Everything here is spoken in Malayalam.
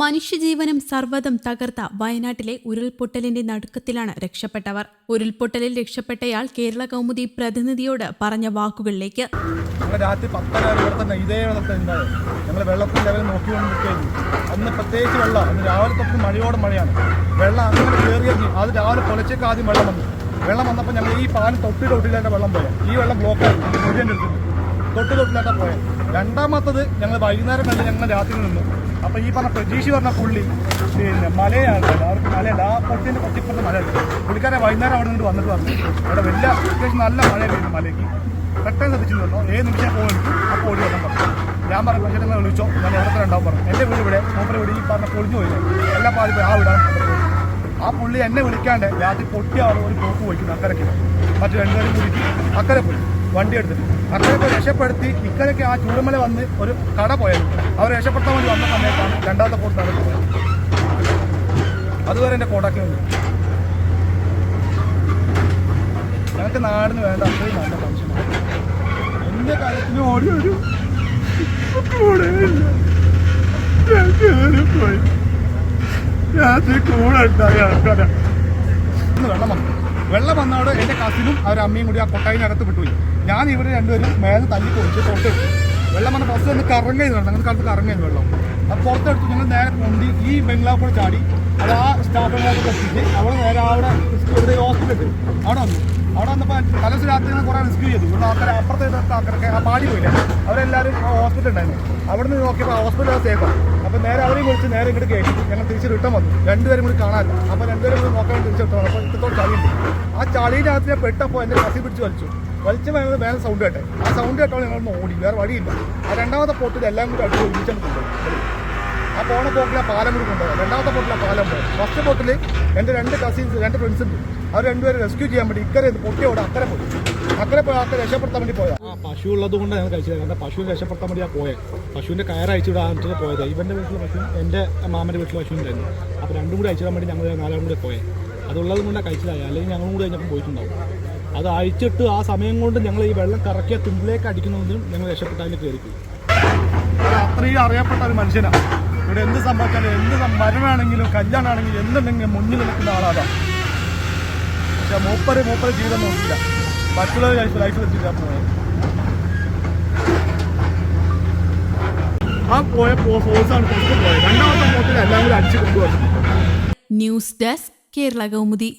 മനുഷ്യജീവനം സർവതം തകർത്ത വയനാട്ടിലെ ഉരുൾപൊട്ടലിന്റെ നടുക്കത്തിലാണ് രക്ഷപ്പെട്ടവർ. ഉരുൾപൊട്ടലിൽ രക്ഷപ്പെട്ടയാൾ കേരള കൗമുദി പ്രതിനിധിയോട് പറഞ്ഞ വാക്കുകളിലേക്ക് രാത്രി അന്ന് വെള്ളം അന്ന് വെള്ളം അങ്ങനെ വെള്ളം വന്നു. വെള്ളം വന്നപ്പോൾ ഞങ്ങൾ ഈ പാലം തൊട്ട് തൊട്ടിലായിട്ട് വെള്ളം പോയത് ഈ വെള്ളം ബ്ലോക്കായി മുഴുവൻ എടുത്തിട്ട് തൊട്ട് പോയത് രണ്ടാമത്തത് ഞങ്ങൾ വൈകുന്നേരം കണ്ട് ഞങ്ങൾ രാത്രി നിന്നു. അപ്പോൾ ഈ പറഞ്ഞ പ്രജീഷ് പറഞ്ഞ പുള്ളി പിന്നെ മലയാണ് അവർക്ക് മലയല്ല ആ പൊട്ടിന്റെ പൊട്ടിപ്പുറത്ത് മലയുണ്ട് പുള്ളിക്കാരെ വൈകുന്നേരം അവിടെ നിന്ന് വന്നിട്ട് പറഞ്ഞു. അവിടെ വലിയ അത്യാവശ്യം നല്ല മഴയായിരുന്നു മലയ്ക്ക്. പെട്ടെന്ന് ശ്രദ്ധിച്ചിട്ടുണ്ടോ ഏത് നിമിഷം പോകും അപ്പോൾ ഓടി വരണം പറഞ്ഞു. ഞാൻ പറഞ്ഞു പക്ഷേ നിങ്ങൾ വിളിച്ചോ? ഞാൻ എവിടെ ഉണ്ടാവും? പറഞ്ഞു. എന്റെ വീട് ഇവിടെ മൂപ്പര വീട് ഈ പറഞ്ഞ പൊളിഞ്ഞു പോയില്ല? എല്ലാ പാതി പോയി. ആ വിടാൻ ആ പുള്ളി എന്നെ വിളിക്കാണ്ട് രാത്രി പൊട്ടിയ ഒരു പോക്ക് പോയിക്കുന്നു അക്കരയ്ക്ക്. മറ്റു രണ്ടുപേരും കൂടി അക്കരെ പോയി. വണ്ടി എടുത്തിട്ട്. കർഷകരെ രക്ഷപ്പെടുത്തി ഇക്കരയ്ക്ക് ആ ചൂടുമല വന്ന് ഒരു കട പോയത് അവർ രക്ഷപ്പെടുത്താൻ വേണ്ടി വന്ന സമയത്താണ് രണ്ടാമത്തെ പോട്ട് നടന്നത്. അതുവരെ എന്റെ കോണ്ടാക്ട് വന്നു ഞങ്ങൾക്ക് നാടിന് വേണ്ട അത്രയും നല്ല സംശയമാണ് എന്റെ കാര്യത്തിന് ഓടി രാത്രി കൂടെ ഉണ്ടായ ആൾക്കാരാണ് വെള്ളം വന്നു. വെള്ളം വന്നവിടെ എന്റെ കസിനും അവർ അമ്മയും കൂടി ആ കൊട്ടായിനകത്ത് വിട്ടുപോയി. ഞാൻ ഇവർ രണ്ടുപേരും മേലെ തല്ലി പൊളിച്ച് തൊട്ട് വെള്ളം വന്ന ബസ് ഒന്ന് കറങ്ങുന്നു ഞങ്ങൾ അടുത്ത് കറങ്ങുന്നു വെള്ളം. അത് പുറത്തെടുത്ത്. ഞങ്ങൾ നേരെ കൊണ്ടി ഈ ബംഗ്ലാവ് കൂടെ ചാടി. അത് ആ സ്റ്റാഫിനകത്ത് എത്തിച്ച് അവിടെ നേരെ അവിടെ ഇവിടെ ഹോസ്പിറ്റലിൽ അവിടെ വന്നു. അവിടെ വന്നപ്പോൾ തലേദിവസം രാത്രി ഞങ്ങൾ കുറേ റിസ്ക്യൂ ചെയ്തു. ഇവിടെ ആൾക്കാരെ അപ്പുറത്തെ ആൾക്കാരൊക്കെ ആ പാടി പോയില്ല? അവരെല്ലാവരും ഹോസ്പിറ്റലിൽ ഉണ്ടായിരുന്നു. അവിടെ നിന്ന് നോക്കിയപ്പോൾ ഹോസ്പിറ്റൽ സേഫാണ് അപ്പോൾ നേരെ അവരെയും വിളിച്ച് നേരെ ഇങ്ങോട്ട് കയറ്റി. ഞങ്ങൾ തിരിച്ച് റിട്ടേൺ വന്നു. രണ്ടുപേരും കൂടി കാണാൻ അപ്പോൾ രണ്ടുപേരും കൂടി നോക്കാൻ തിരിച്ചു വിട്ടു അപ്പോൾ ഇത്രത്തോളം ചളിയുണ്ട്. ആ ചളിയിനകത്ത് ഞാൻ പെട്ടപ്പോൾ എന്റെ കസി പിടിച്ച് വലിച്ചു. വലിച്ച വേണം വേറെ സൗണ്ട് കേട്ടെ. ആ സൗണ്ട് കേട്ടോ ഞങ്ങൾ ഓടി. വേറെ വഴിയില്ല. ആ രണ്ടാമത്തെ പൊട്ടിൽ എല്ലാം കൂടി അടിച്ച് കൊണ്ടുപോയി. ആ പോണ പോട്ടിലെ പാലം കൂടി കൊണ്ടുപോയി രണ്ടാമത്തെ പോട്ടിലെ പാലം പോയി ഫസ്റ്റ് പോട്ടിൽ എന്റെ രണ്ട് കസിൻസ് രണ്ട് ഫ്രണ്ട്സ് ഉണ്ട്. അവർ രണ്ടുപേരും റെസ്ക്യൂ ചെയ്യാൻ വേണ്ടി ഇക്കരെ പൊട്ടിയോടെ അക്കരെ പോയി. ആൾക്കാരെ രക്ഷപ്പെടുത്താൻ വേണ്ടി പോയത്. ആ പശു ഉള്ളത് കൊണ്ട് ഞാൻ കഴിച്ചത്. കാരണം പശുവിനെ രക്ഷപ്പെടുത്താൻ വേണ്ടി ആ പോയത് പശുവിന്റെ കയർ അയച്ചിട്ട് ആണ്ടിട്ട് പോയത്. ഇവന്റെ വീട്ടിലെ പശു എന്റെ മാമന്റെ വീട്ടിൽ പശു ഉണ്ടായിരുന്നു. അപ്പോൾ രണ്ടും കൂടി അയച്ചിടാൻ വേണ്ടി ഞങ്ങൾ നാലാം കൂടെ പോയത് അതുള്ളത് കൊണ്ടാണ് കഴിച്ചതായി. അല്ലെങ്കിൽ ഞങ്ങളും കൂടി കഴിഞ്ഞപ്പോൾ പോയിട്ടുണ്ടാവും. അത് അയച്ചിട്ട് ആ സമയം കൊണ്ട് ഞങ്ങൾ ഈ വെള്ളം കറക്കിയ തുമ്പിലേക്ക് അടിക്കുന്നതും ഞങ്ങൾ രക്ഷപ്പെട്ട് കയറി കയറിപ്പോയി. അത്രയും അറിയപ്പെട്ട ഒരു മനുഷ്യനാണ് ഇവിടെ എന്ത് സംഭവിച്ചാലും എന്ത് മരണമാണെങ്കിലും കല്യാണമാണെങ്കിലും എന്തുണ്ടെങ്കിലും മുന്നിൽ നിൽക്കുന്ന ആളാണ് പക്ഷെ മൂപ്പര് മൂപ്പര് ജീവിതം നോക്കില്ല മറ്റുള്ള ലൈഫ് ആ പോയ ഫോഴ്സാണ് ഫസ്റ്റ് പോയത്. രണ്ടാമത്തെ പോട്ടിൽ എല്ലാം കൂടി അടിച്ചു കൊണ്ടുവന്നു. News desk Kerala Kaumudi.